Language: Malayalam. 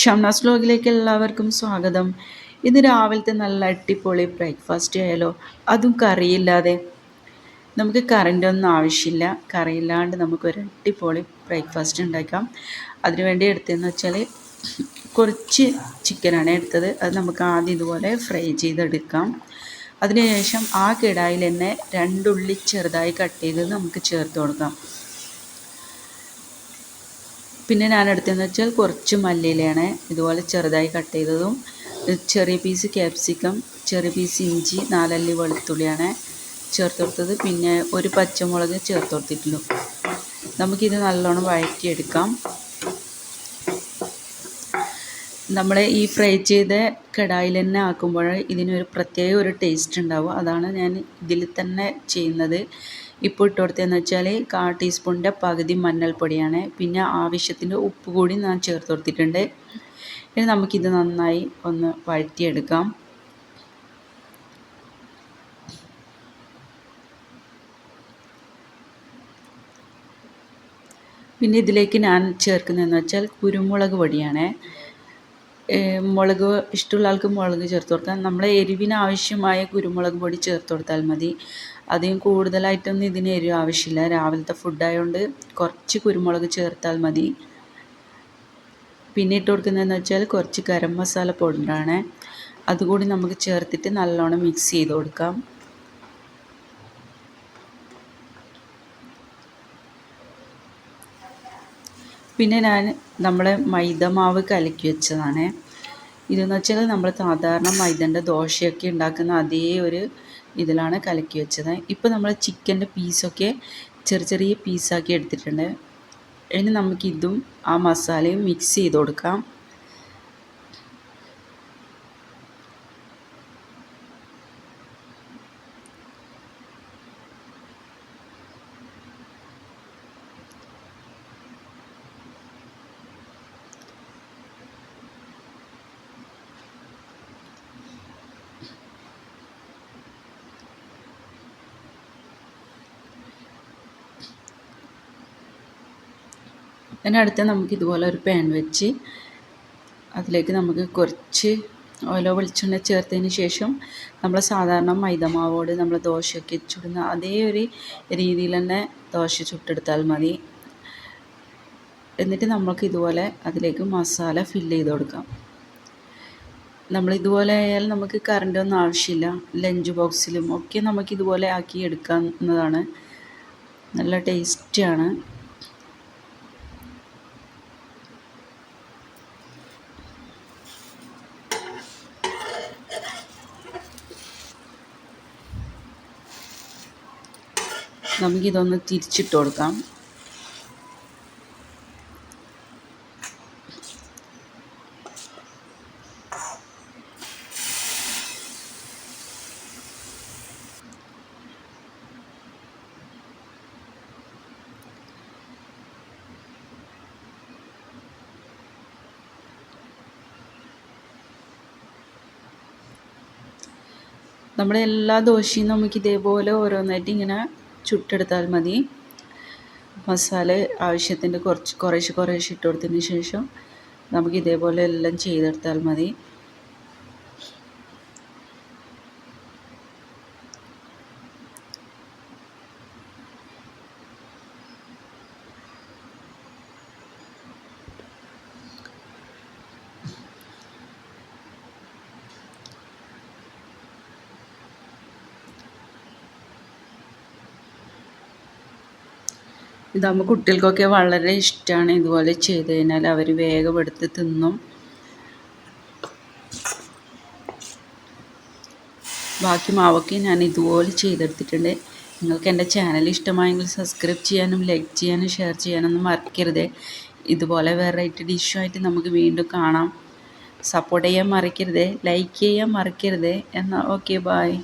ഷംനാസ് വ്ലോഗിലേക്ക് എല്ലാവർക്കും സ്വാഗതം. ഇന്ന് രാവിലത്തെ നല്ല അടിപൊളി ബ്രേക്ക്ഫാസ്റ്റ് ആയാലോ അതും കറിയില്ലാതെ നമുക്ക് കറന്റ് ഒന്നും ആവശ്യമില്ല. കറിയില്ലാണ്ട് നമുക്കൊരു അടിപൊളി ബ്രേക്ക്ഫാസ്റ്റ് ഉണ്ടാക്കാം. അതിനുവേണ്ടി എടുത്തതെന്ന് വെച്ചാൽ കുറച്ച് ചിക്കനാണ് എടുത്തത്. അത് നമുക്ക് ആദ്യം ഇതുപോലെ ഫ്രൈ ചെയ്തെടുക്കാം. അതിനുശേഷം ആ കിടായിൽ തന്നെ രണ്ടുള്ളി ചെറുതായി കട്ട് ചെയ്ത് നമുക്ക് ചേർത്ത് കൊടുക്കാം. പിന്നെ ഞാൻ എടുത്തതെന്ന് വെച്ചാൽ കുറച്ച് മല്ലിയിലയാണ് ഇതുപോലെ ചെറുതായി കട്ട് ചെയ്തതും. ചെറിയ പീസ് ക്യാപ്സിക്കം ചെറിയ പീസ് ഇഞ്ചി നാലല്ലി വെളുത്തുള്ളിയാണ് ചേർത്ത് കൊടുത്തത് പിന്നെ ഒരു പച്ചമുളക് ചേർത്ത് കൊടുത്തിട്ടുള്ളൂ നമുക്കിത് നല്ലോണം വഴറ്റിയെടുക്കാം. നമ്മൾ ഈ ഫ്രൈ ചെയ്ത കടായിൽ തന്നെ ആക്കുമ്പോൾ ഇതിനൊരു പ്രത്യേക ഒരു ടേസ്റ്റ് ഉണ്ടാവും. അതാണ് ഞാൻ ഇതിൽ തന്നെ ചെയ്യുന്നത്. ഇപ്പോൾ ഇട്ട് കൊടുത്തതെന്ന് വെച്ചാൽ കാ ടീസ്പൂണിന്റെ പകുതി മഞ്ഞൾപ്പൊടിയാണ്. പിന്നെ ആവശ്യത്തിന്റെ ഉപ്പ് കൂടി ഞാൻ ചേർത്ത് കൊടുത്തിട്ടുണ്ട്. ഇനി നമുക്കിത് നന്നായി ഒന്ന് വഴറ്റിയെടുക്കാം. പിന്നെ ഇതിലേക്ക് ഞാൻ ചേർക്കുന്നതെന്ന് വെച്ചാൽ കുരുമുളക് പൊടിയാണ്. മുളക് ഇഷ്ടമുള്ള ആൾക്ക് മുളക് ചേർത്ത് കൊടുക്കാം. നമ്മളെ എരിവിന് ആവശ്യമായ കുരുമുളക് പൊടി ചേർത്ത് കൊടുത്താൽ മതി. അധികം കൂടുതലായിട്ടൊന്നും ഇതിന് എരിവ് ആവശ്യമില്ല. രാവിലത്തെ ഫുഡായതുകൊണ്ട് കുറച്ച് കുരുമുളക് ചേർത്താൽ മതി. പിന്നെ ഇട്ട് കൊടുക്കുന്നതെന്ന് വെച്ചാൽ കുറച്ച് ഗരം മസാല പൗഡറാണ് അതുകൂടി നമുക്ക് ചേർത്തിട്ട് നല്ലോണം മിക്സ് ചെയ്ത് കൊടുക്കാം. പിന്നെ ഞാൻ നമ്മളെ മൈദ മാവ് കലക്കി വെച്ചതാണ്. ഇതെന്ന് വെച്ചാൽ നമ്മൾ സാധാരണ മൈദന്റെ ദോശയൊക്കെ ഉണ്ടാക്കുന്ന അതേ ഒരു ഇതിലാണ് കലക്കി വെച്ചത്. ഇപ്പോൾ നമ്മൾ ചിക്കന്റെ പീസൊക്കെ ചെറിയ ചെറിയ പീസാക്കി എടുത്തിട്ടുണ്ട്. ഇനി നമുക്കിതും ആ മസാലയും മിക്സ് ചെയ്ത് കൊടുക്കാം. അതിനടുത്ത് നമുക്ക് ഇതുപോലെ ഒരു പാൻ വെച്ച് അതിലേക്ക് നമുക്ക് കുറച്ച് ഓയിലോ വെളിച്ചെണ്ണ ചേർത്തതിന് ശേഷം നമ്മൾ സാധാരണ മൈദമാവോട് നമ്മൾ ദോശയൊക്കെ ചുടുന്ന അതേ ഒരു രീതിയിൽ തന്നെ ദോശ ചുട്ടെടുത്താൽ മതി. എന്നിട്ട് നമുക്ക് ഇതുപോലെ അതിലേക്ക് മസാല ഫില്ല് ചെയ്ത് കൊടുക്കാം. നമ്മൾ ഇതുപോലെ ആയാൽ നമുക്ക് കറണ്ട് ഒന്നും ആവശ്യമില്ല. ലഞ്ച് ബോക്സിലും ഒക്കെ നമുക്ക് ഇതുപോലെ ആക്കി എടുക്കാവുന്നതാണ്. നല്ല ടേസ്റ്റിയാണ് നമുക്കിതൊന്ന് തിരിച്ചിട്ട് കൊടുക്കാം. നമ്മുടെ എല്ലാ ദോശയും നമുക്ക് ഇതേപോലെ ഓരോന്നായിട്ട് ഇങ്ങനെ ചുട്ടെടുത്താൽ മതി. മസാല ആവശ്യത്തിന്റെ കുറച്ച് കുറേശ്ശെ കുറേശ്ശെ ഇട്ട് കൊടുത്തതിന് ശേഷം നമുക്ക് ഇതേപോലെ എല്ലാം ചെയ്തെടുത്താൽ മതി. ഇതാകുമ്പോൾ കുട്ടികൾക്കൊക്കെ വളരെ ഇഷ്ടമാണ് ഇതുപോലെ ചെയ്ത് കഴിഞ്ഞാൽ അവർ വേഗം എടുത്ത് തിന്നും. ബാക്കി മാവൊക്കെ ഞാൻ ഇതുപോലെ ചെയ്തെടുത്തിട്ടുണ്ട്. നിങ്ങൾക്ക് എന്റെ ചാനൽ ഇഷ്ടമായെങ്കിൽ സബ്സ്ക്രൈബ് ചെയ്യാനും ലൈക്ക് ചെയ്യാനും ഷെയർ ചെയ്യാനൊന്നും മറക്കരുത്. ഇതുപോലെ വെറൈറ്റി ഡിഷുമായിട്ട് നമുക്ക് വീണ്ടും കാണാം. സപ്പോർട്ട് ചെയ്യാൻ മറക്കരുത്. ലൈക്ക് ചെയ്യാൻ മറക്കരുത്. എന്നാൽ ഓക്കെ ബായ്